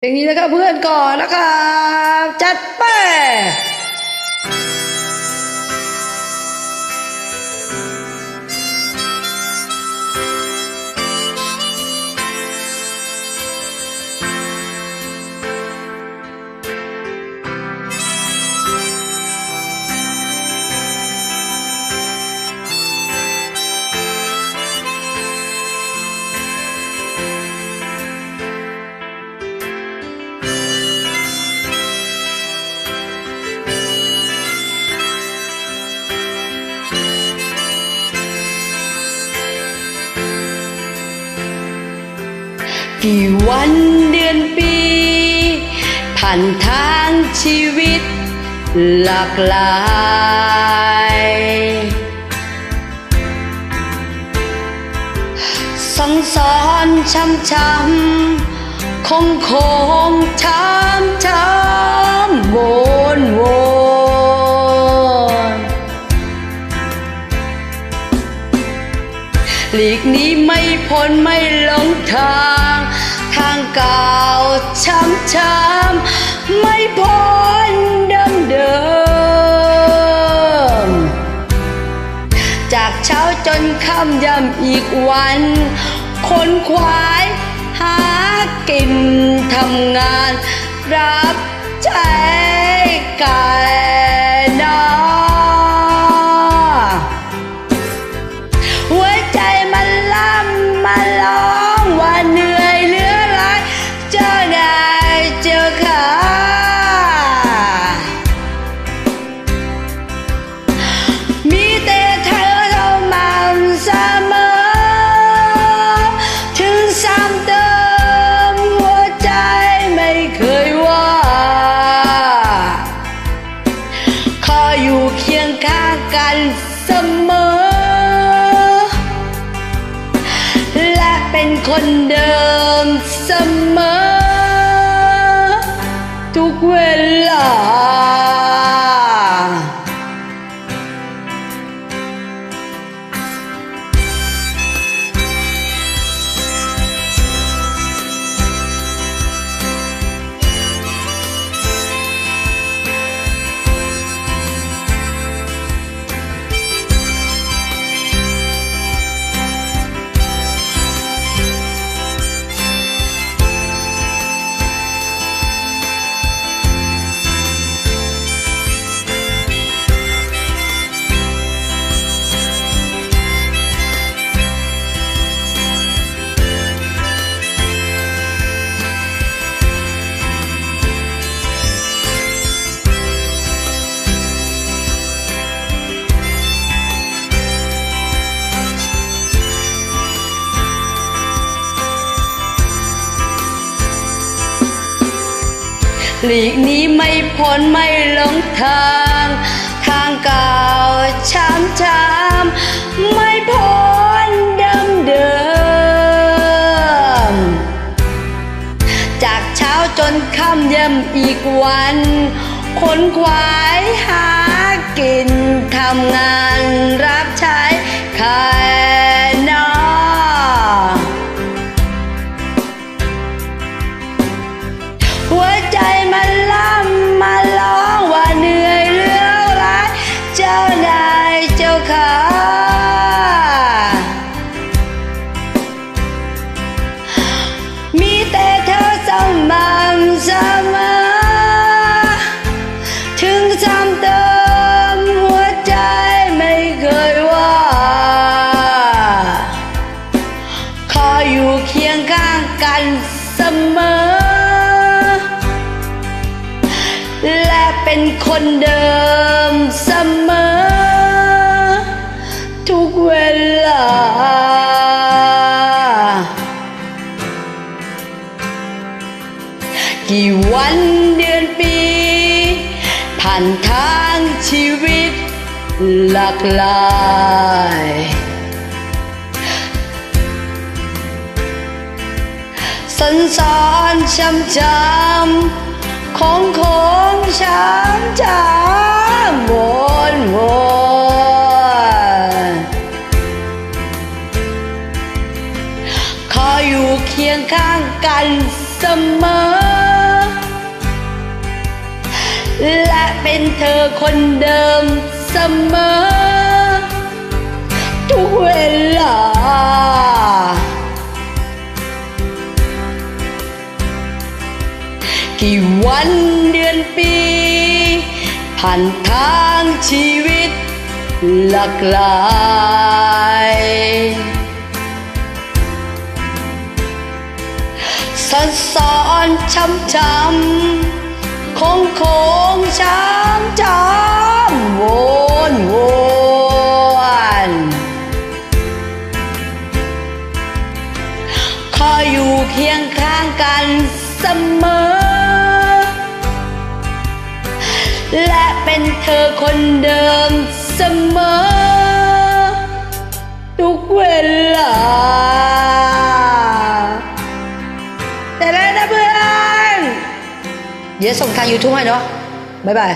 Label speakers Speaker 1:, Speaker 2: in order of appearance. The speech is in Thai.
Speaker 1: อย่างนี้นะครับเพื่อนก่อนนะครับ จัดไป กี่วันเดือนปี ผ่านทางชีวิต หลากหลายสังสอนช้ำช้ำคงคงช้ำช้ำวน หลีกนี้ไม่พ้นไม่หลงทาง ทางเก่าช้ำช้ำไม่พ้นเดิมเดิม จากเช้าจนค่ำยำอีกวัน คนควายหากินทำงานรับใช้ อยู่เคียงข้างกันเสมอ และเป็นคนเดิมเสมอ หลีกนี้ไม่พ้นไม่หลงทาง ทางเก่าช้ำช้ำไม่พ้นเดิมเดิม จากเช้าจนค่ำย่ำอีกวัน คนควายหากินทำงาน ออยู่เคียงข้างกันเสมอ และเป็นคนเดิมเสมอ ทุกเวลา กี่วันเดือนปี ผ่านทางชีวิตหลากหลาย สันสอนช้ำช้ำของของช้ำช้ำวนวนขออยู่เคียงข้างกันเสเสมอ และเป็นเธอคนเดิมเสมอ ทุกเวลา กี่วันเดือนปี ผ่านทางชีวิตหลากหลายสันสอนช้ำช้ำคงคงช้ำช้ำวนวนขออยู่เคียงข้างกันเสมอ และเป็นเธอคนเดิมเสมอ ทุกเวลา แต่แล้วนะเพื่อน เดี๋ยวส่งทาง YouTube ให้เนาะบ๊ายบาย